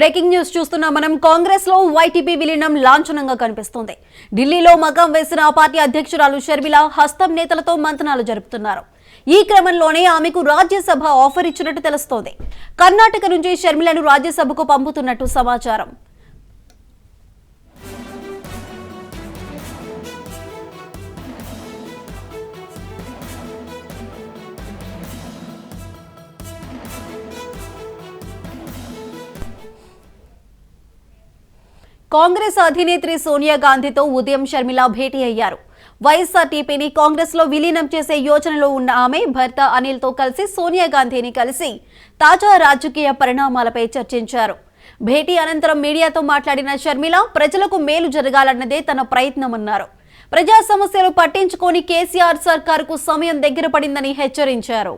Breaking news చూస్తున్నా మనం కాంగ్రెస్లో వైటీపీ విలీనం లాంఛనంగా కనిపిస్తోంది. ఢిల్లీలో మగం వేసిన ఆ పార్టీ అధ్యక్షురాలు షర్మిల హస్తం నేతలతో మంతనాలు జరుపుతున్నారు. ఈ క్రమంలోనే ఆమెకు రాజ్యసభ ఆఫర్ ఇచ్చినట్టు తెలుస్తోంది. కర్ణాటక నుంచి షర్మిలను రాజ్యసభకు పంపుతున్నట్టు సమాచారం. కాంగ్రెస్ అధినేత్రి సోనియా గాంధీతో ఉదయం షర్మిల భేటీ అయ్యారు. వైఎస్ఆర్టీపీని కాంగ్రెస్లో విలీనం చేసే యోచనలో ఉన్న ఆమె భర్త అనిల్తో కలిసి సోనియా గాంధీని కలిసి తాజా రాజకీయ పరిణామాలపై చర్చించారు. భేటీ అనంతరం మీడియాతో మాట్లాడిన షర్మిల ప్రజలకు మేలు జరగాలన్నదే తన ప్రయత్నమన్నారు. ప్రజా సమస్యలు పట్టించుకొని కేసీఆర్ సర్కారుకు సమయం దగ్గర పడిందని హెచ్చరించారు.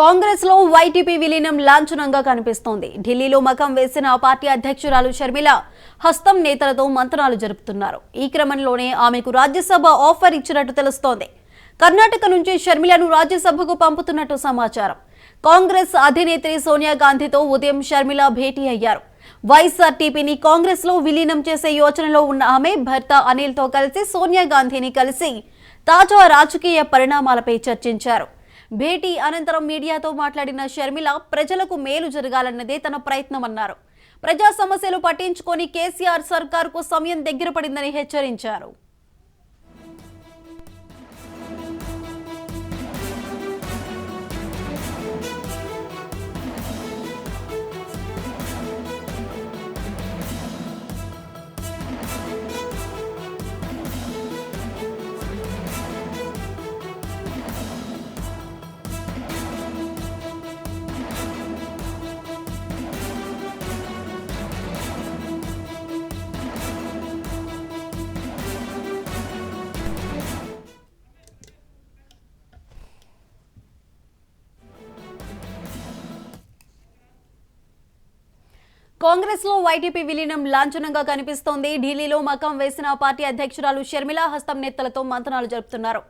కాంగ్రెస్లో వైటీపీ విలీనం లాంఛనంగా కనిపిస్తోంది. ఢిల్లీలో మకం వేసిన పార్టీ అధ్యక్షురాలు షర్మిల హస్తం నేతలతో మంత్రాలు జరుపుతున్నారు. ఈ క్రమంలోనే ఆమెకు రాజ్యసభ ఆఫర్ ఇచ్చినట్టు తెలుస్తోంది. కర్ణాటక నుంచి షర్మిలను రాజ్యసభకు పంపుతున్నట్టు సమాచారం. కాంగ్రెస్ అధినేత్రి సోనియా గాంధీతో ఉదయం షర్మిల భేటీ అయ్యారు. వైఎస్ఆర్టీపీని కాంగ్రెస్లో విలీనం చేసే యోచనలో ఉన్న ఆమె భర్త అనిల్తో కలిసి సోనియా గాంధీని కలిసి తాజా రాజకీయ పరిణామాలపై చర్చించారు. భేటీ అనంతరం మీడియాతో మాట్లాడిన షర్మిల ప్రజలకు మేలు జరగాలన్నదే తన ప్రయత్నమన్నారు. ప్రజా సమస్యలు పట్టించుకొని కేసీఆర్ సర్కార్కు సమయం దగ్గర పడిందని హెచ్చరించారు. కాంగ్రెస్లో వైటీపీ విలీనం లాంఛనంగా కనిపిస్తోంది. ఢిల్లీలో మకం వేసిన పార్టీ అధ్యక్షురాలు షర్మిల హస్తం నేతలతో మంతనాలు జరుపుతున్నారు.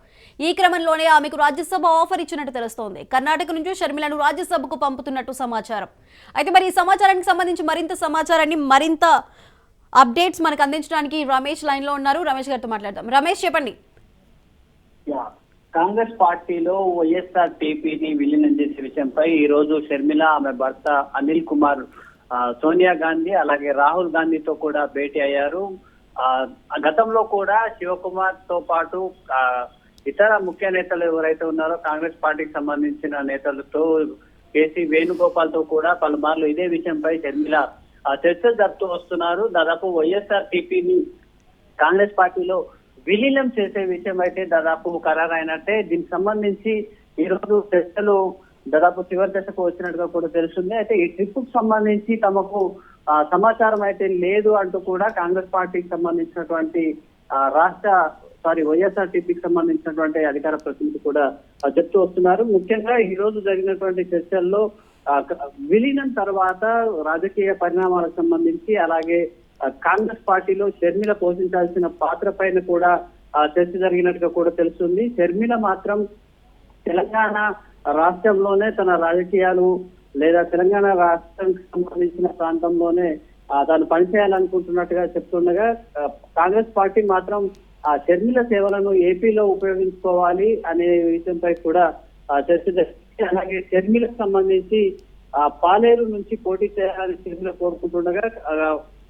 ఈ క్రమంలోనే ఆమెకు రాజ్యసభ ఆఫర్ ఇచ్చినట్టు తెలుస్తోంది. కర్ణాటక నుంచి షర్మిలను రాజ్యసభకు పంపుతున్నట్టు సమాచారం. అయితే మరి ఈ సమాచారానికి సంబంధించి మరింత సమాచారాన్ని మరింత అప్డేట్స్ మనకు అందించడానికి రమేష్ లైన్లో ఉన్నారు. రమేష్ గారితో మాట్లాడదాం. రమేష్ చెప్పండి. యా. కాంగ్రెస్ పార్టీలో వైఎస్ఆర్ టీపీని విలీనం చేసే విషయంపై ఈ రోజు షర్మిల ఆమె భర్త అనిల్ కుమార్ సోనియా గాంధీ అలాగే రాహుల్ గాంధీతో కూడా భేటీ అయ్యారు. గతంలో కూడా శివకుమార్తో పాటు ఇతర ముఖ్య నేతలు ఎవరైతే ఉన్నారో కాంగ్రెస్ పార్టీకి సంబంధించిన నేతలతో కేసీ వేణుగోపాల్తో కూడా పలుమార్లు ఇదే విషయంపై షర్మిల ఆ, చర్చలు జరుపుతూ వస్తున్నారు. దాదాపు వైఎస్ఆర్ టీపీని కాంగ్రెస్ పార్టీలో విలీనం చేసే విషయం అయితే దాదాపు ఖరారైనట్టే. దీనికి సంబంధించి ఈరోజు చర్చలు దాదాపు చివరి దశకు వచ్చినట్టుగా కూడా తెలుస్తుంది. అయితే ఈ ట్రిప్కు సంబంధించి తమకు సమాచారం అయితే లేదు అంటూ కూడా కాంగ్రెస్ పార్టీకి సంబంధించినటువంటి ఆ, రాష్ట్ర సారీ వైఎస్ఆర్ టీపీకి సంబంధించినటువంటి అధికార ప్రతినిధి కూడా చెప్తూ వస్తున్నారు. ముఖ్యంగా ఈ రోజు జరిగినటువంటి చర్చల్లో విలీనం తర్వాత రాజకీయ పరిణామాలకు సంబంధించి అలాగే కాంగ్రెస్ పార్టీలో షర్మిల పోషించాల్సిన పాత్ర పైన కూడా ఆ, చర్చ జరిగినట్టుగా కూడా తెలుస్తుంది. షర్మిల మాత్రం తెలంగాణ రాష్ట్రంలోనే తన రాజకీయాలు లేదా తెలంగాణ రాష్ట్రానికి సంబంధించిన ప్రాంతంలోనే తాను పనిచేయాలనుకుంటున్నట్టుగా చెప్తుండగా కాంగ్రెస్ పార్టీ మాత్రం ఆ షర్మిల సేవలను ఏపీలో ఉపయోగించుకోవాలి అనే విషయంపై కూడా చర్చ జరిగింది. అలాగే షర్మిలకు సంబంధించి ఆ పాలేరు నుంచి పోటీ చేయాలని షర్మిల కోరుకుంటుండగా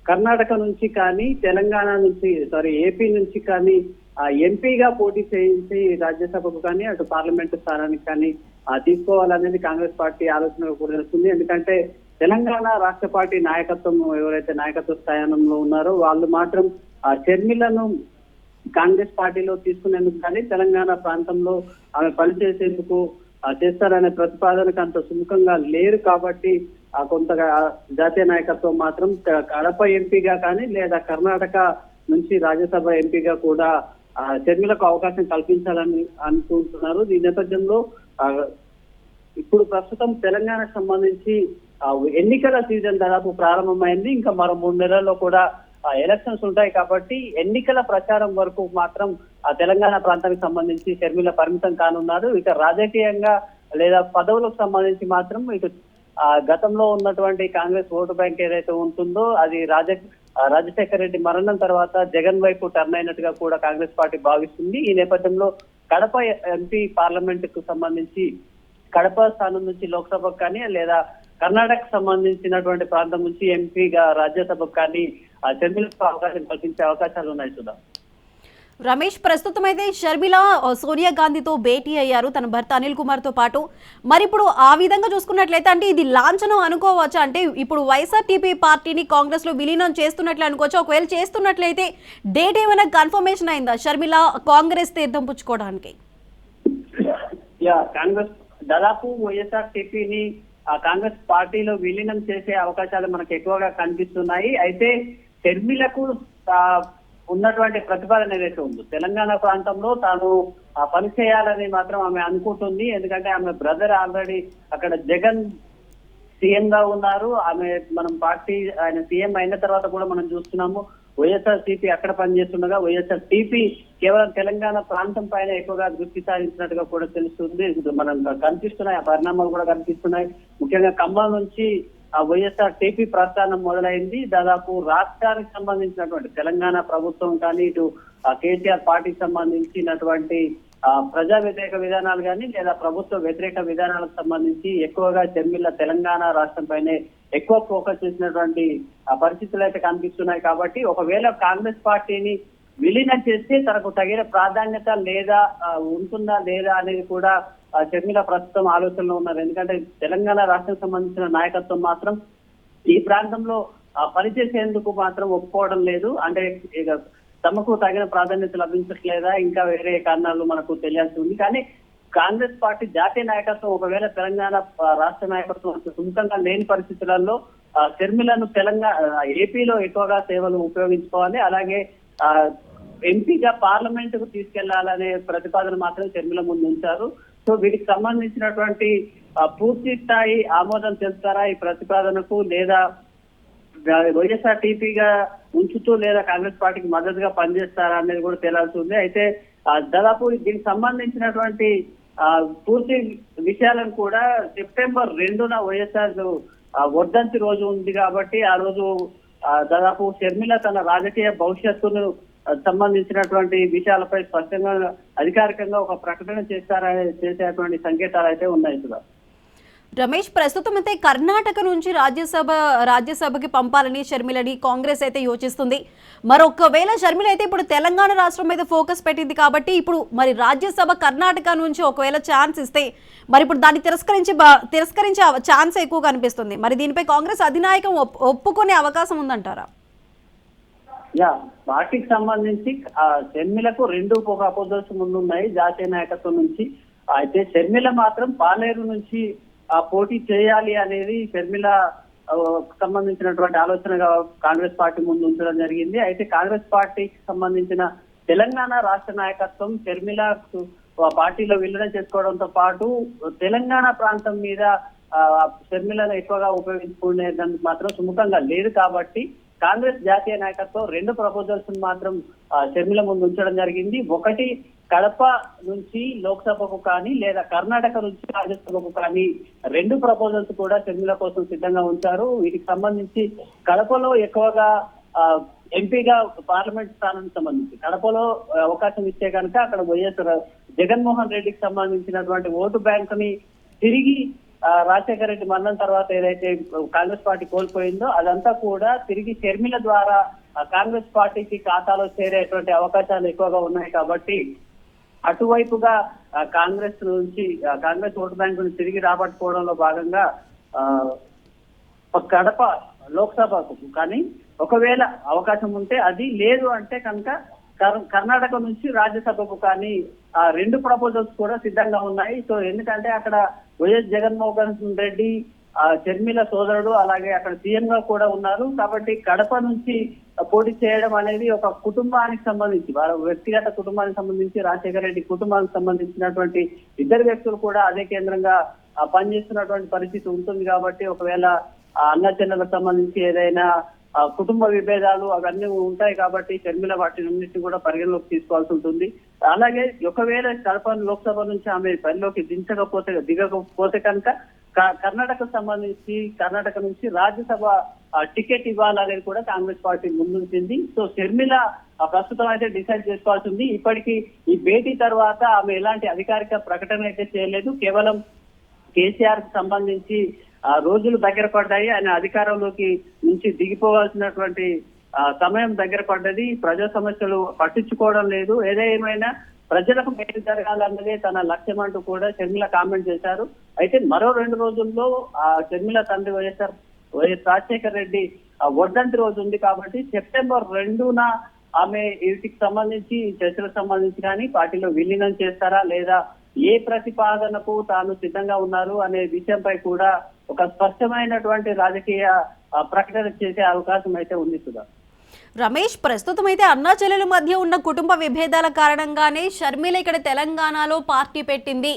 కర్ణాటక నుంచి కానీ తెలంగాణ నుంచి సారీ ఏపీ నుంచి కానీ ఆ ఎంపీగా పోటీ చేయించి రాజ్యసభకు కానీ అటు పార్లమెంటు స్థానానికి కానీ తీసుకోవాలనేది కాంగ్రెస్ పార్టీ ఆలోచన కూడా తెలుస్తుంది ఎందుకంటే తెలంగాణ రాష్ట్ర పార్టీ నాయకత్వం ఎవరైతే నాయకత్వ స్థానంలో ఉన్నారో వాళ్ళు మాత్రం ఆ షర్మిలను కాంగ్రెస్ పార్టీలో తీసుకునేందుకు కానీ తెలంగాణ ప్రాంతంలో ఆమె పనిచేసేందుకు చేస్తారనే ప్రతిపాదనకు అంత సుముఖంగా లేరు కాబట్టి ఆ కొంత జాతీయ నాయకత్వం మాత్రం క- కడప ఎంపీగా కానీ లేదా కర్ణాటక నుంచి రాజ్యసభ ఎంపీగా కూడా ఆ, షర్మిలకు అవకాశం కల్పించాలని అనుకుంటున్నారు. ఈ నేపథ్యంలో ఇప్పుడు ప్రస్తుతం తెలంగాణకు సంబంధించి ఎన్నికల సీజన్ దాదాపు ప్రారంభమైంది. ఇంకా మరో మూడు నెలల్లో కూడా ఎలక్షన్స్ ఉంటాయి కాబట్టి ఎన్నికల ప్రచారం వరకు మాత్రం ఆ తెలంగాణ ప్రాంతానికి సంబంధించి షర్మిల పరిమితం కానున్నారు ఇక రాజకీయంగా లేదా పదవులకు సంబంధించి మాత్రం ఇటు గతంలో ఉన్నటువంటి కాంగ్రెస్ ఓటు బ్యాంక్ ఏదైతే ఉంటుందో అది రాజకీయ రాజశేఖర రెడ్డి మరణం తర్వాత జగన్ వైపు టర్న్ అయినట్టుగా కూడా కాంగ్రెస్ పార్టీ భావిస్తుంది. ఈ నేపథ్యంలో కడప ఎంపీ పార్లమెంట్కు సంబంధించి కడప స్థానం నుంచి లోక్సభకు కానీ లేదా కర్ణాటక సంబంధించినటువంటి ప్రాంతం నుంచి ఎంపీగా రాజ్యసభకు కానీ ఆ అవకాశం కల్పించే అవకాశాలు ఉన్నాయి చూద్దాం. రమేష్ ప్రస్తుతం అయితే షర్మిల సోనియా గాంధీతో భేటీ అయ్యారు. తన భర్త అనిల్ కుమార్తో పాటు. మరి ఇప్పుడు ఆ విధంగా చూసుకున్నట్లయితే అంటే ఇది లాంఛనం అనుకోవచ్చా? అంటే ఇప్పుడు వైఎస్ఆర్టీపీ పార్టీని కాంగ్రెస్లో విలీనం చేస్తున్నట్లు అనుకోవచ్చు? ఒకవేళ చేస్తున్నట్లయితే డేట్ ఏమైనా కన్ఫర్మేషన్ అయిందా షర్మిల కాంగ్రెస్ తీర్థం పుచ్చుకోవడానికి? యా కాంగ్రెస్ దాదాపు వైఎస్ఆర్టీపీని ఆ కాంగ్రెస్ పార్టీలో విలీనం చేసే అవకాశాలు మనకు ఎక్కువగా కనిపిస్తున్నాయి. అయితే షర్మిలకు ఉన్నటువంటి ప్రతిపాదన ఏదైతే ఉందో తెలంగాణ ప్రాంతంలో తాను ఆ పని చేయాలని మాత్రం ఆమె అనుకుంటుంది. ఎందుకంటే ఆమె బ్రదర్ ఆల్రెడీ అక్కడ జగన్ సీఎం గా ఉన్నారు. ఆమె మనం పార్టీ ఆయన సీఎం అయిన తర్వాత కూడా మనం చూస్తున్నాము వైఎస్ఆర్ సిపి అక్కడ పనిచేస్తుండగా వైఎస్ఆర్ టీపీ కేవలం తెలంగాణ ప్రాంతం పైన ఎక్కువగా దృష్టి సారించినట్టుగా కూడా తెలుస్తుంది. మనం కనిపిస్తున్నాయి ఆ పరిణామాలు కూడా కనిపిస్తున్నాయి. ముఖ్యంగా ఖమ్మం నుంచి వైఎస్ఆర్ టీపీ ప్రస్థానం మొదలైంది. దాదాపు రాష్ట్రానికి సంబంధించినటువంటి తెలంగాణ ప్రభుత్వం కానీ ఇటు కేసీఆర్ పార్టీకి సంబంధించినటువంటి ప్రజా వ్యతిరేక విధానాలు కానీ లేదా ప్రభుత్వ వ్యతిరేక విధానాలకు సంబంధించి ఎక్కువగా చెమ్మిళ్ళ తెలంగాణ రాష్ట్రంపైనే ఎక్కువ ఫోకస్ చేసినటువంటి పరిస్థితులు అయితే కనిపిస్తున్నాయి. కాబట్టి ఒకవేళ కాంగ్రెస్ పార్టీని విలీనం చేస్తే తనకు తగిన ప్రాధాన్యత లేదా ఉంటుందా లేదా అనేది కూడా ఆ, షర్మిల ప్రస్తుతం ఆలోచనలో ఉన్నారు. ఎందుకంటే తెలంగాణ రాష్ట్రం సంబంధించిన నాయకత్వం మాత్రం ఈ ప్రాంతంలో పనిచేసేందుకు మాత్రం ఒప్పుకోవడం లేదు. అంటే ఇక తమకు తగిన ప్రాధాన్యత లభించట్లేదా? ఇంకా వేరే కారణాలు మనకు తెలియాల్సి ఉంది. కానీ కాంగ్రెస్ పార్టీ జాతీయ నాయకత్వం ఒకవేళ తెలంగాణ రాష్ట్ర నాయకత్వం సుముఖంగా లేని పరిస్థితులలో షర్మిలను తెలంగాణ ఏపీలో ఎక్కువగా సేవలు ఉపయోగించుకోవాలి. అలాగే ఆ, ఎంపీగా పార్లమెంట్కు తీసుకెళ్ళాలనే ప్రతిపాదన మాత్రం షర్మిల ముందు ఉంచారు. సో వీటికి సంబంధించినటువంటి పూర్తి స్థాయి ఆమోదం తెలుస్తారా ఈ ప్రతిపాదనకు? లేదా వైఎస్ఆర్ టీపీగా ఉంచుతూ లేదా కాంగ్రెస్ పార్టీకి మద్దతుగా పనిచేస్తారా అనేది కూడా తేలాల్సి ఉంది. అయితే దాదాపు దీనికి సంబంధించినటువంటి పూర్తి విషయాలను కూడా సెప్టెంబర్ రెండున వైఎస్ఆర్ వర్ధంతి రోజు ఉంది కాబట్టి ఆ రోజు దాదాపు షర్మిల తన రాజకీయ భవిష్యత్తును సంబంధించినటువంటి విషయాలపై స్పష్టంగా అధికారికంగా ఒక ప్రకటన చేస్తారనే చేసేటువంటి సంకేతాలు అయితే ఉన్నాయి సుధా రమేష్ ప్రస్తుతం అయితే కర్ణాటక నుంచి రాజ్యసభ రాజ్యసభకి పంపాలని షర్మిలని కాంగ్రెస్ అయితే యోచిస్తుంది. మరొకవేళ షర్మిల అయితే ఇప్పుడు తెలంగాణ రాష్ట్రం మీద ఫోకస్ పెట్టింది కాబట్టి ఇప్పుడు మరి రాజ్యసభ కర్ణాటక నుంచి ఒకవేళ ఛాన్స్ ఇస్తే మరి ఇప్పుడు దాన్ని తిరస్కరించి తిరస్కరించే ఛాన్స్ ఎక్కువ కనిపిస్తుంది మరి దీనిపై కాంగ్రెస్ అధినాయకం ఒప్పుకునే అవకాశం ఉందంటారా? యా పార్టీకి సంబంధించి ఆ షర్మిలకు రెండు ఒక అపోజిషన్ ముందున్నాయి జాతీయ నాయకత్వం నుంచి. అయితే షర్మిల మాత్రం పాలేరు నుంచి ఆ పోటీ చేయాలి అనేది షర్మిల సంబంధించినటువంటి ఆలోచనగా కాంగ్రెస్ పార్టీ ముందు ఉంచడం జరిగింది. అయితే కాంగ్రెస్ పార్టీకి సంబంధించిన తెలంగాణ రాష్ట్ర నాయకత్వం షర్మిల పార్టీలో విలీనం చేసుకోవడంతో పాటు తెలంగాణ ప్రాంతం మీద ఆ, షర్మిలను ఎక్కువగా ఉపయోగించుకునే దానికి మాత్రం సుముఖంగా లేదు కాబట్టి కాంగ్రెస్ జాతీయ నాయకత్వం రెండు ప్రపోజల్స్ మాత్రం ఆ, షర్మిల ముందు ఉంచడం జరిగింది. ఒకటి కడప నుంచి లోక్సభకు కానీ లేదా కర్ణాటక నుంచి రాజ్యసభకు కానీ రెండు ప్రపోజల్స్ కూడా షర్మిల కోసం సిద్ధంగా ఉంచారు. వీటికి సంబంధించి కడపలో ఎక్కువగా ఎంపీగా పార్లమెంట్ స్థానానికి సంబంధించి కడపలో అవకాశం ఇస్తే కనుక అక్కడ వైఎస్ జగన్మోహన్ రెడ్డికి సంబంధించినటువంటి ఓటు బ్యాంక్ని తిరిగి రాజశేఖర రెడ్డి మరణం తర్వాత ఏదైతే కాంగ్రెస్ పార్టీ కోల్పోయిందో అదంతా కూడా తిరిగి షర్మిల ద్వారా కాంగ్రెస్ పార్టీకి ఖాతాలో చేరేటువంటి అవకాశాలు ఎక్కువగా ఉన్నాయి కాబట్టి అటువైపుగా కాంగ్రెస్ నుంచి కాంగ్రెస్ ఓటు బ్యాంకును తిరిగి రాబట్టుకోవడంలో భాగంగా ఆ, కడప లోక్సభకు కానీ ఒకవేళ అవకాశం ఉంటే అది లేదు అంటే కనుక కర్- కర్ణాటక నుంచి రాజ్యసభకు కానీ ఆ రెండు ప్రపోజల్స్ కూడా సిద్ధంగా ఉన్నాయి. సో ఎందుకంటే అక్కడ వైఎస్ జగన్మోహన్ రెడ్డి ఆ షర్మిల సోదరుడు అలాగే అక్కడ సీఎం గా కూడా ఉన్నారు. కాబట్టి కడప నుంచి పోటీ చేయడం అనేది ఒక కుటుంబానికి సంబంధించి వాళ్ళ వ్యక్తిగత కుటుంబానికి సంబంధించి రాజశేఖర రెడ్డి కుటుంబానికి సంబంధించినటువంటి ఇద్దరు వ్యక్తులు కూడా అదే కేంద్రంగా పనిచేస్తున్నటువంటి పరిస్థితి ఉంటుంది కాబట్టి ఒకవేళ ఆ అన్న చెల్లెలకు సంబంధించి ఏదైనా కుటుంబ విభేదాలు అవన్నీ ఉంటాయి కాబట్టి షర్మిల వాటినన్నింటినీ కూడా పరిగణలోకి తీసుకోవాల్సి ఉంటుంది. అలాగే ఒకవేళ కడప లోక్సభ నుంచి ఆమె పనిలోకి దించకపోతే దిగకపోతే కనుక క- కర్ణాటక సంబంధించి కర్ణాటక నుంచి రాజ్యసభ టికెట్ ఇవ్వాలనేది కూడా కాంగ్రెస్ పార్టీ ముందుంచింది సో షర్మిల ప్రస్తుతం అయితే డిసైడ్ చేసుకోవాల్సి ఉంది. ఇప్పటికీ ఈ భేటీ తర్వాత ఆమె ఎలాంటి అధికారిక ప్రకటన అయితే చేయలేదు. కేవలం కేసీఆర్కు సంబంధించి ఆ రోజులు దగ్గర పడ్డాయి ఆయన అధికారంలోకి నుంచి దిగిపోవాల్సినటువంటి ఆ, సమయం దగ్గర పడ్డది. ప్రజా సమస్యలు పట్టించుకోవడం లేదు. ఏదేమైనా ప్రజలకు మేలు జరగాలన్నదే తన లక్ష్యం అంటూ కూడా షర్మిల కామెంట్ చేశారు. అయితే మరో రెండు రోజుల్లో ఆ షర్మిల తండ్రి వైఎస్ఆర్ వైఎస్ రాజశేఖర్ రెడ్డి ఆ, రోజు ఉంది కాబట్టి సెప్టెంబర్ రెండున ఆమె వీటికి సంబంధించి చర్చలకు సంబంధించి కానీ పార్టీలో విలీనం చేస్తారా లేదా ఏ ప్రతిపాదనకు తాను సిద్ధంగా ఉన్నారు అనే విషయంపై కూడా ఒక స్పష్టమైనటువంటి రాజకీయ ప్రకటన చేసే అవకాశం అయితే ఉంది సుధా. రమేష్ ప్రస్తుతం అయితే అన్నా చెల్లెల మధ్య ఉన్న కుటుంబ విభేదాల కారణంగానే షర్మిల ఇక్కడ తెలంగాణలో పార్టీ పెట్టింది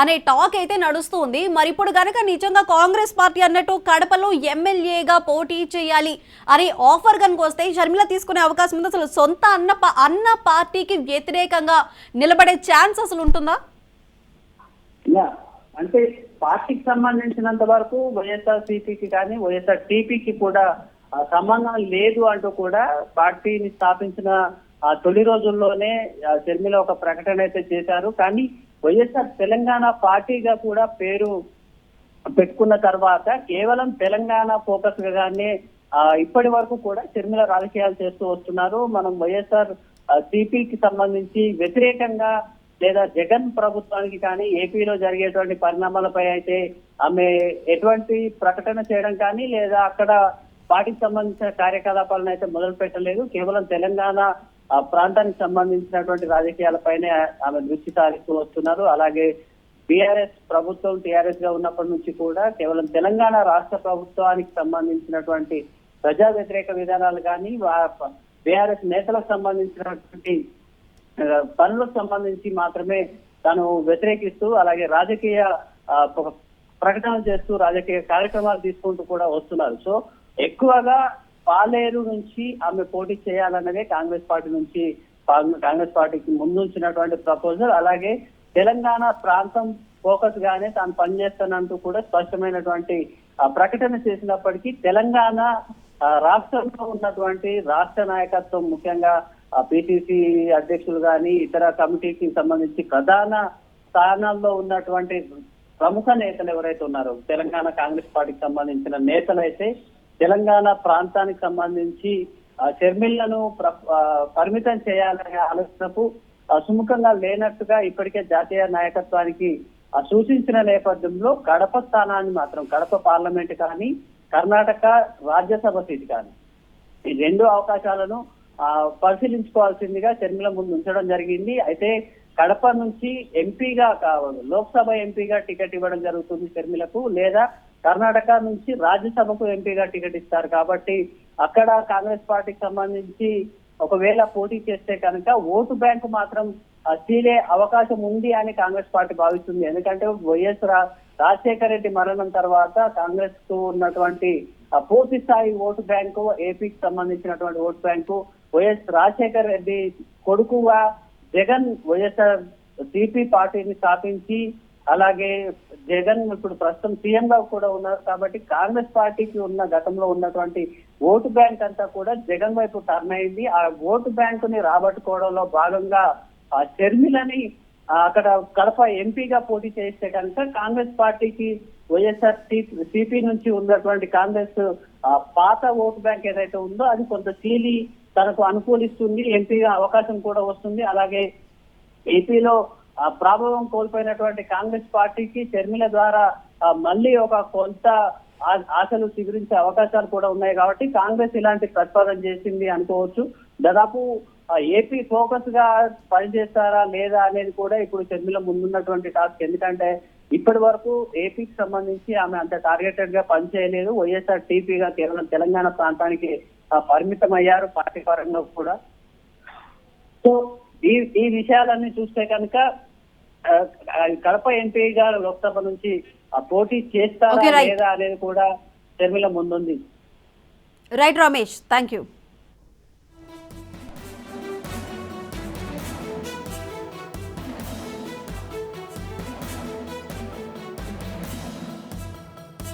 అనే టాక్ అయితే నడుస్తుంది. మరి ఇప్పుడు కనుక నిజంగా కాంగ్రెస్ పార్టీ అన్నట్టు కడపలో ఎమ్మెల్యేగా పోటీ చేయాలి అనే ఆఫర్ కనుక వస్తే షర్మిల తీసుకునే అవకాశం ఉంది. అసలు సొంత అన్న అన్న పార్టీకి వ్యతిరేకంగా నిలబడే ఛాన్స్ అసలు ఉంటుందా? అంటే పార్టీకి సంబంధించినంత వరకు వైఎస్ఆర్ సిపికి కానీ వైఎస్ఆర్ టీపీకి కూడా సంబంధం లేదు అంటూ కూడా పార్టీని స్థాపించిన ఆ తొలి రోజుల్లోనే షర్మిల ఒక ప్రకటన అయితే చేశారు. కానీ వైఎస్ఆర్ తెలంగాణ పార్టీగా కూడా పేరు పెట్టుకున్న తర్వాత కేవలం తెలంగాణ ఫోకస్ గానే ఆ, ఇప్పటి వరకు కూడా షర్మిల రాజకీయాలు చేస్తూ వస్తున్నారు. మనం వైఎస్ఆర్ సిపికి సంబంధించి వ్యతిరేకంగా లేదా జగన్ ప్రభుత్వానికి కానీ ఏపీలో జరిగేటువంటి పరిణామాలపై అయితే ఆమె ఎటువంటి ప్రకటన చేయడం కానీ లేదా అక్కడ పార్టీకి సంబంధించిన కార్యకలాపాలను అయితే మొదలు పెట్టలేదు కేవలం తెలంగాణ ప్రాంతానికి సంబంధించినటువంటి రాజకీయాలపైనే ఆమె దృష్టి సారిస్తూ వస్తున్నారు. అలాగే బీఆర్ఎస్ ప్రభుత్వం టీఆర్ఎస్గా ఉన్నప్పటి నుంచి కూడా కేవలం తెలంగాణ రాష్ట్ర ప్రభుత్వానికి సంబంధించినటువంటి ప్రజా వ్యతిరేక విధానాలు కానీ బీఆర్ఎస్ నేతలకు సంబంధించినటువంటి పనులకు సంబంధించి మాత్రమే తాను వ్యతిరేకిస్తూ అలాగే రాజకీయ ప్రకటనలు చేస్తూ రాజకీయ కార్యక్రమాలు తీసుకుంటూ కూడా వస్తున్నారు. సో ఎక్కువగా పాలేరు నుంచి ఆమె పోటీ చేయాలన్నదే కాంగ్రెస్ పార్టీ నుంచి కాంగ్రెస్ పార్టీకి ముందుంచినటువంటి ప్రపోజల్. అలాగే తెలంగాణ ప్రాంతం ఫోకస్ గానే తాను పనిచేస్తానంటూ కూడా స్పష్టమైనటువంటి ప్రకటన చేసినప్పటికీ తెలంగాణ రాష్ట్రంలో ఉన్నటువంటి రాష్ట్ర నాయకత్వం ముఖ్యంగా పిసిసి అధ్యక్షులు కానీ ఇతర కమిటీకి సంబంధించి ప్రధాన స్థానాల్లో ఉన్నటువంటి ప్రముఖ నేతలు ఎవరైతే ఉన్నారో తెలంగాణ కాంగ్రెస్ పార్టీకి సంబంధించిన నేతలు అయితే తెలంగాణ ప్రాంతానికి సంబంధించి ఆ, ప్ర- ఆ, పరిమితం చేయాలనే ఆలోచనకు సుముఖంగా లేనట్టుగా ఇప్పటికే జాతీయ నాయకత్వానికి సూచించిన నేపథ్యంలో కడప స్థానాన్ని మాత్రం కడప పార్లమెంట్ కానీ కర్ణాటక రాజ్యసభ సీట్ కానీ ఈ రెండు అవకాశాలను పరిశీలించుకోవాల్సిందిగా షర్మిల ముందు ఉంచడం జరిగింది. అయితే కడప నుంచి ఎంపీగా కావాలి లోక్సభ ఎంపీగా టికెట్ ఇవ్వడం జరుగుతుంది షర్మిలకు. లేదా కర్ణాటక నుంచి రాజ్యసభకు ఎంపీగా టికెట్ ఇస్తారు. కాబట్టి అక్కడ కాంగ్రెస్ పార్టీకి సంబంధించి ఒకవేళ పోటీ చేస్తే కనుక ఓటు బ్యాంకు మాత్రం సీలే అవకాశం ఉంది అని కాంగ్రెస్ పార్టీ భావిస్తుంది. ఎందుకంటే వైఎస్ రా- రాజశేఖర రెడ్డి మరణం తర్వాత కాంగ్రెస్కు ఉన్నటువంటి పూర్తి స్థాయి ఓటు బ్యాంకు ఏపీకి సంబంధించినటువంటి vote bank YS Rajasekhar Reddy కొడుకుగా జగన్ వైఎస్ఆర్ డిపి పార్టీని స్థాపించి అలాగే జగన్ ఇప్పుడు ప్రస్తుతం సీఎం గా కూడా ఉన్నారు కాబట్టి కాంగ్రెస్ పార్టీకి ఉన్న గతంలో ఉన్నటువంటి ఓటు బ్యాంక్ అంతా కూడా జగన్ వైపు టర్న్ అయింది. ఆ ఓటు బ్యాంకు ని రాబట్టుకోవడంలో భాగంగా ఆ షర్మిలని అక్కడ కడప ఎంపీగా పోటీ చేస్తే కనుక కాంగ్రెస్ పార్టీకి వైఎస్ఆర్ సిపి నుంచి ఉన్నటువంటి కాంగ్రెస్ పాత ఓటు బ్యాంక్ ఏదైతే ఉందో అది కొంత చీలి తనకు అనుకూలిస్తుంది ఎంపీగా అవకాశం కూడా వస్తుంది. అలాగే ఏపీలో ప్రాభవం కోల్పోయినటువంటి కాంగ్రెస్ పార్టీకి షర్మిల ద్వారా మళ్ళీ ఒక కొంత ఆశలు చిగురించే అవకాశాలు కూడా ఉన్నాయి కాబట్టి కాంగ్రెస్ ఇలాంటి ప్రతిపాదన చేసింది అనుకోవచ్చు. దాదాపు ఏపీ ఫోకస్గా పనిచేస్తారా లేదా అనేది కూడా ఇప్పుడు షర్మిల ముందున్నటువంటి టాస్క్. ఎందుకంటే ఇప్పటి వరకు ఏపీకి సంబంధించి ఆమె అంత టార్గెటెడ్గా పనిచేయలేదు. వైఎస్ఆర్ టీపీగా కేవలం తెలంగాణ ప్రాంతానికి పరిమితం అయ్యారు పార్టీ పరంగా కూడా. సో ఈ ఈ విషయాలన్నీ చూస్తే కనుక కడప ఎంపీగా లోక్సభ నుంచి ఆ, పోటీ చేస్తారా. లేదా అనేది కూడా షర్మిల ముందుంది. Right Ramesh thank you